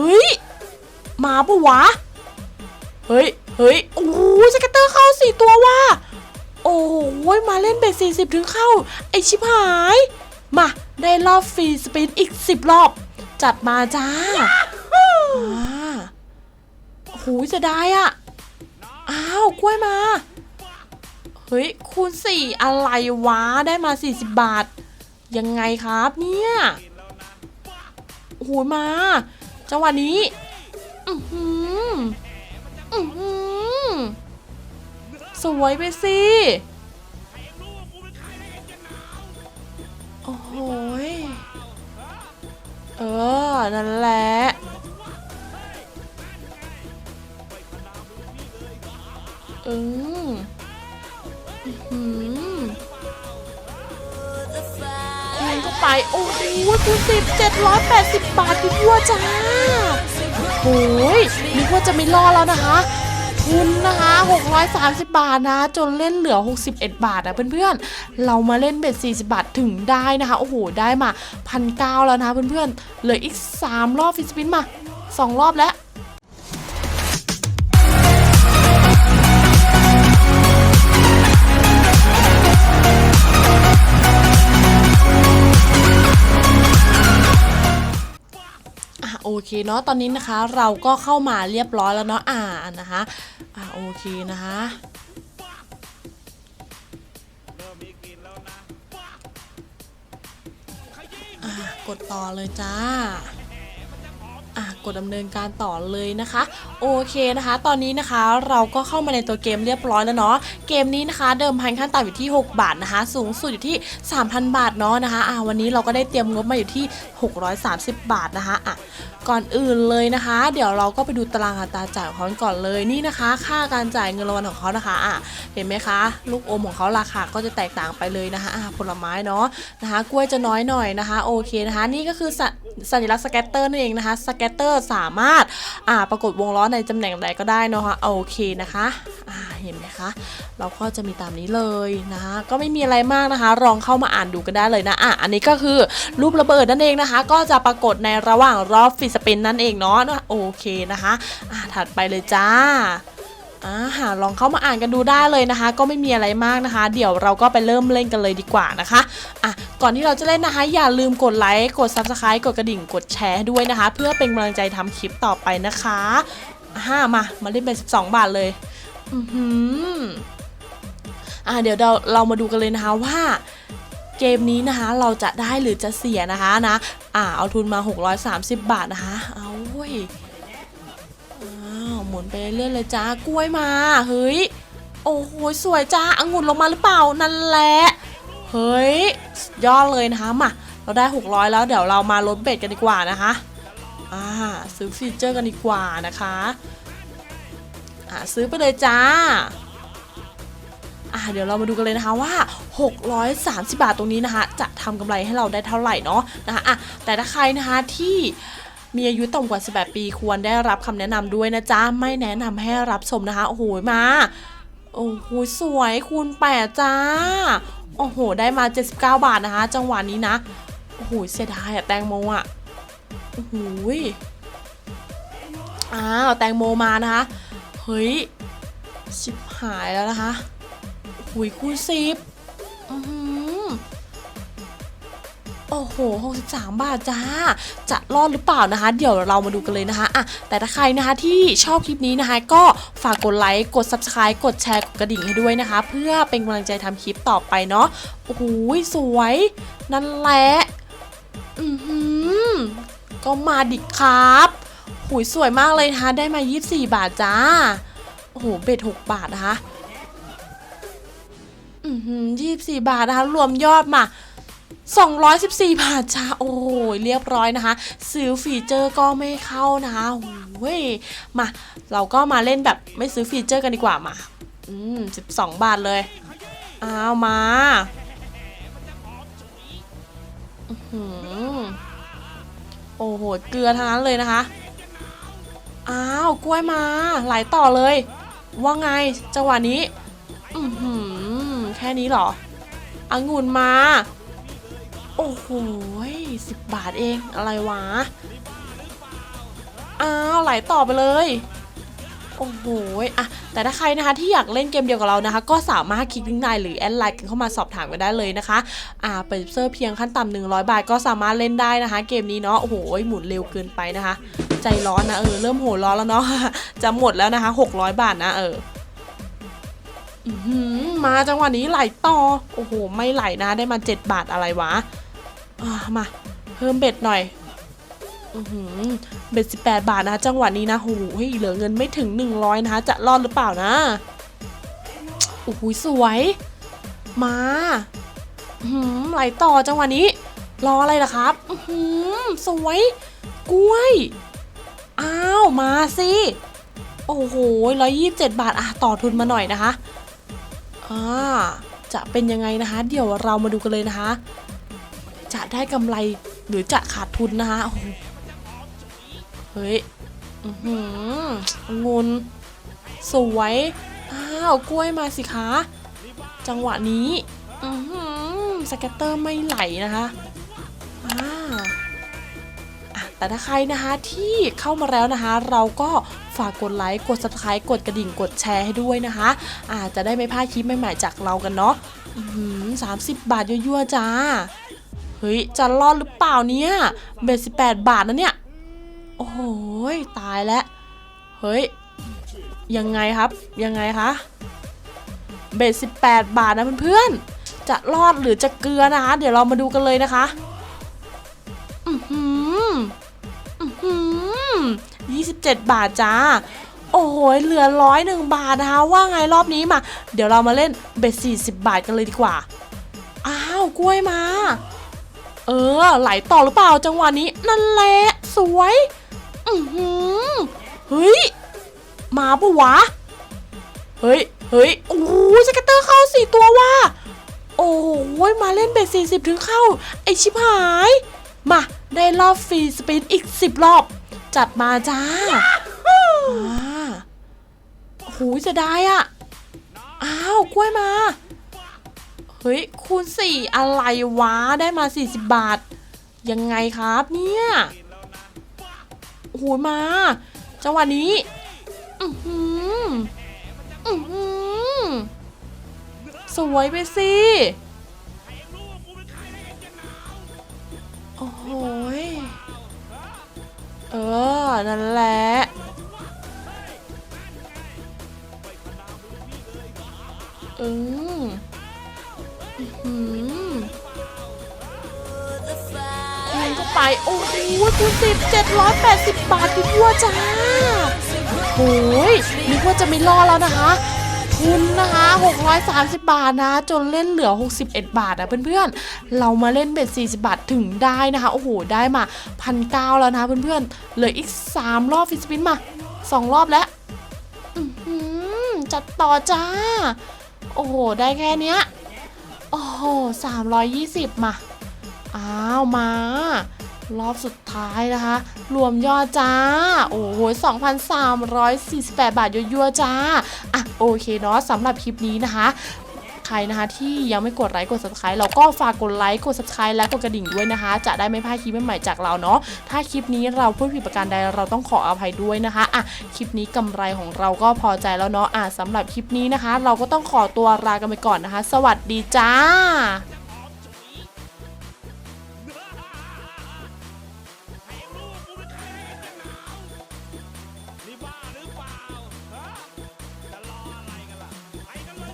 เฮ้ย มาปะวะ เฮ้ย เฮ้ย โอ้โหสเก็ตเตอร์เข้าสี่ตัวว่ะ โอ้โหมาเล่นเบสสี่สิบถึงเข้า ไอชิบหาย มา ได้รอบฟรีสปินอีกสิบรอบ จัดมาจ้าอ่าโอ้โหจะได้อะอ้าว กล้วยมา เฮ้ย คูณสี่อะไรวะ ได้มา40บาท ยังไงครับเนี่ย โอ้โหมา จังหวะนี้ อือหืออือหือสวยไปสิ โอ้โหยเออ นั่นแหละอืมอื้อหือแทงเข้าไป โอ้โห คูณสิบเจ็ดร้อยแปดสิบบาทพี่พัวจ้าโอ้ยนึกว่าจะไม่รอดแล้วนะคะ ทุนนะคะ 630 บาทนะ จนเล่นเหลือ 61 บาทนะเพื่อนๆ เรามาเล่นเบ็ด40 บาทถึงได้นะคะ โอ้โห ได้มาพันเแล้วนะเพื่อนๆ เหลืออีก 3 รอบฟิสปินมา 2 รอบแล้ว โอเคเนาะตอนนี้นะคะเราก็เข้ามาเรียบร้อยแล้วเนาะอ่านะคะอ่าโอเคนะคะอ่ากดต่อเลยจ้าอะกดดำเนินการต่อเลยนะคะ โอเคนะคะ ตอนนี้นะคะเราก็เข้ามาในตัวเกมเรียบร้อยแล้วเนาะเกมนี้นะคะ เดิมพันขั้นต่ำอยู่ที่ 6 บาทนะคะ สูงสุดอยู่ที่ 3,000 บาทเนาะนะคะอ่าวันนี้เราก็ได้เตรียมงบมาอยู่ที่ 630 บาทนะคะอะ ก่อนอื่นเลยนะคะ เดี๋ยวเราก็ไปดูตารางอัตราจ่ายของเขาก่อนเลยนี่นะคะ ค่าการจ่ายเงินรางวัลของเขานะคะอะเห็นไหมคะ ลูกอมของเขาราคาก็จะแตกต่างไปเลยนะคะอะผลไม้เนาะนะคะ กล้วยจะน้อยหน่อยนะคะ โอเคนะคะ นี่ก็คือสัสัญลักษณ์สแกตเตอร์นั่นเองนะคะสแกตเตอร์สามารถอ่าปรากฏวงล้อในตำแหน่งใดก็ได้เนาะคะโอเคนะคะอ่า เห็นไหมคะ เราก็จะมีตามนี้เลยนะคะก็ไม่มีอะไรมากนะคะ ลองเข้ามาอ่านดูกันได้เลยนะอะอันนี้ก็คือรูประเบิดนั่นเองนะคะ ก็จะปรากฏในระหว่างรอบฟิสเปนนั่นเองเนาะโอเคนะคะอะถัดไปเลยจ้าอ่าหาลองเข้ามาอ่านกันดูได้เลยนะคะ ก็ไม่มีอะไรมากนะคะ เดี๋ยวเราก็ไปเริ่มเล่นกันเลยดีกว่านะคะอะก่อนที่เราจะเล่นนะคะ อย่าลืมกดไลค์กด subscribe กดกระดิ่งกดแชร์ด้วยนะคะ เพื่อเป็นกำลังใจทำคลิปต่อไปนะคะอ่ามา มาเล่นเป็น12 บาทเลย อือหืออ่าเดี๋ยวเราเรามาดูกันเลยนะคะว่าเกมนี้นะคะเราจะได้หรือจะเสียนะคะนะอ่าเอาทุนมา 630 บาทนะคะ เอาเว้ยอ้าวหมุนไปเรื่อยๆเลยจ้ากล้วยมาเฮ้ยโอ้โหสวยจ้าองุ่นลงมาหรือเปล่านั่นแหละเฮ้ยยอดเลยนะคะมาเราได้ 600 แล้วเดี๋ยวเรามาลดเบ็ดกันดีกว่านะคะอ่าซื้อฟีเจอร์กันดีกว่านะคะ อะซื้อไปเลยจ้าอะเดี๋ยวเรามาดูกันเลยนะคะว่า 630 บาทตรงนี้นะคะ จะทำกำไรให้เราได้เท่าไหร่เนาะนะคะอะแต่ถ้าใครนะคะที่มีอายุต่ำกว่า 18 ปีควรได้รับคำแนะนำด้วยนะจ๊ะ ไม่แนะนำให้รับชมนะคะ โอ้โห มา โอ้โห สวยคูณ8จ้า โอ้โห ได้มา 79 บาทนะคะ จังหวะนี้นะ โอ้โห เสียดายอะแตงโมอะโอ้โหยอ้าว แตงโมมานะคะ เฮ้ยชิบหายแล้วนะคะหุยคูณสิบอือโอ้โห 63 บาทจ้า จะรอดหรือเปล่านะคะ เดี๋ยวเรามาดูกันเลยนะคะอะแต่ถ้าใครนะคะที่ชอบคลิปนี้นะคะ ก็ฝากกดไลค์ กด subscribe กดแชร์ กดกระดิ่งให้ด้วยนะคะ เพื่อเป็นกำลังใจทำคลิปต่อไปเนาะ โอ้โห สวย นั่นแหละ อือหือก็มาดิครับ หุยสวยมากเลยนะคะ ได้มา 24 บาทจ้า อ้โหเบ็ด6บาทนะคะอือหือยี่สิบสี่บาทนะคะ รวมยอดมา 214 บาทจ้าโอ้ยเรียบร้อยนะคะ ซื้อฟีเจอร์ก็ไม่เข้านะคะโอ้ยมา เราก็มาเล่นแบบไม่ซื้อฟีเจอร์กันดีกว่ามา อืม12 บาทเลย อ้าว มาโอ้โห เกลือทั้งนั้นเลยนะคะ อ้าว กล้วยมา ไหลต่อเลย ว่าไงจังหวะนี้ อือหือแค่นี้เหรอองุ่นมา โอ้โหสิบบาทเองอะไรวะ อ้าวไหลต่อไปเลยโอ้โหอะแต่ถ้าใครนะคะที่อยากเล่นเกมเดียวกับเรานะคะ ก็สามารถคลิกลิงก์ในหรือแอดไลน์กันเข้ามาสอบถามกันได้เลยนะคะ อ่าเปิดเซอร์เพียงขั้นต่ำ100บาทก็สามารถเล่นได้นะคะ เกมนี้เนาะ โอ้โห หมุนเร็วเกินไปนะคะ ใจร้อนนะเออเริ่มโหร้อนแล้วเนาะจะหมดแล้วนะคะ 600 บาทนะเออมาจังหวะนี้ไหลต่อ โอ้โห ไม่ไหลนะ ได้มา7บาทอะไรวะามา เพิ่มเบ็ดหน่อยอือหือเบ็ดสิบแปดบาทนะคะจังหวะนี้นะโอ้หเหลือเงินไม่ถึง100นะคะจะรอดหรือเปล่านะโอ้โหสวย มาอือหือไหลต่อจังหวะนี้ รออะไรล่ะครับอือหือสวย กล้วย อ้าว มาสิ โอ้โหร้อยยี่สิบเจ็ดบาทอะต่อทุนมาหน่อยนะคะอ่าจะเป็นยังไงนะคะ เดี๋ยวเรามาดูกันเลยนะคะ จะได้กำไรหรือจะขาดทุนนะคะโอ้โหเฮ้ยอืองุนสวย อ้าว กล้วยมาสิคะ จังหวะนี้ อือหือสเก็ตเตอร์ไม่ไหลนะคะ แต่ถ้าใครนะคะที่เข้ามาแล้วนะคะ เราก็ฝากกดไลค์กด subscribe กดกระดิ่งกดแชร์ให้ด้วยนะคะ อาจจะได้ไม่พลาดคลิปใหม่ๆจากเรากันเนาะหือสามสิบบาทยั่วๆจ้า เฮ้ย จะรอดหรือเปล่าเนี่ยเบ็ดสิบแปดบาทนะเนี่ย โอ้โหยตายแล้ว เฮ้ย ยังไงครับ ยังไงคะ เบ็ดสิบแปดบาทนะเพื่อนๆ จะรอดหรือจะเกลือนะคะ เดี๋ยวเรามาดูกันเลยนะคะ 127 บาทจ้า โอ้โห เหลือร้อยหนึ่งบาทนะคะ ว่าไงรอบนี้มา เดี๋ยวเรามาเล่นเบ็ด40 บาทกันเลยดีกว่า อ้าว กล้วยมา เออ ไหลต่อหรือเปล่าจังหวะนี้นั่นแหละสวย อือหือเฮ้ย มาปะวะ เฮ้ย เฮ้ย โอ้สเกตเตอร์เข้าสี่ตัวว่ะโอ้โยมาเล่นเบ็ด40 ถึงเข้า ไอชิบหาย มา ได้รอบฟรีสปินอีก 10 รอบ จัดมาจ้าอ่าโอ้โหจะได้อะ อ้าว กล้วยมา เฮ้ย คูณสี่อะไรวะ ได้มา 40 บาท ยังไงครับเนี่ยโอ้โหมา จังหวะนี้ อือหืออือหือสวยไปสิ โอ้โห ออนั่นแหละอืมอืมคูณเข้าไป โอ้โหคูณสิบเจ็ดร้อยแปดสิบบาทคุณวัวจ้าโอ้ยนึกว่าจะไม่รอดแล้วนะคะ ทุนนะคะ 630 บาทนะจนเล่นเหลือ 61 บาทอะเพื่อนๆ เรามาเล่นเบ็ด 40 บาทถึงได้นะคะ โอ้โห ได้มาพันเแล้วนะเพื่อนๆ เหลืออีก 3 รอบฟิสปินมา 2 รอบแล้วจัดต่อจ้า โอ้โห ได้แค่เนี้ย โอ้โหสามร้อยยี่สิบมา อ้าว มา รอบสุดท้ายนะคะ รวมยอดจ้า โอ้โห 2,348 บาทยั่วๆจ้า อะ โอเคเนาะสำหรับคลิปนี้นะคะใครนะคะที่ยังไม่กดไลค์กด subscribe เราก็ฝากกดไลค์กด subscribe และกดกระดิ่งด้วยนะคะ จะได้ไม่พลาดคลิปใหม่ๆจากเราเนาะถ้าคลิปนี้เราพูดผิดประการใดเราต้องขออภัยด้วยนะคะอะคลิปนี้กำไรของเราก็พอใจแล้วเนาะอะสำหรับคลิปนี้นะคะ เราก็ต้องขอตัวลากันไปก่อนนะคะ สวัสดีจ้า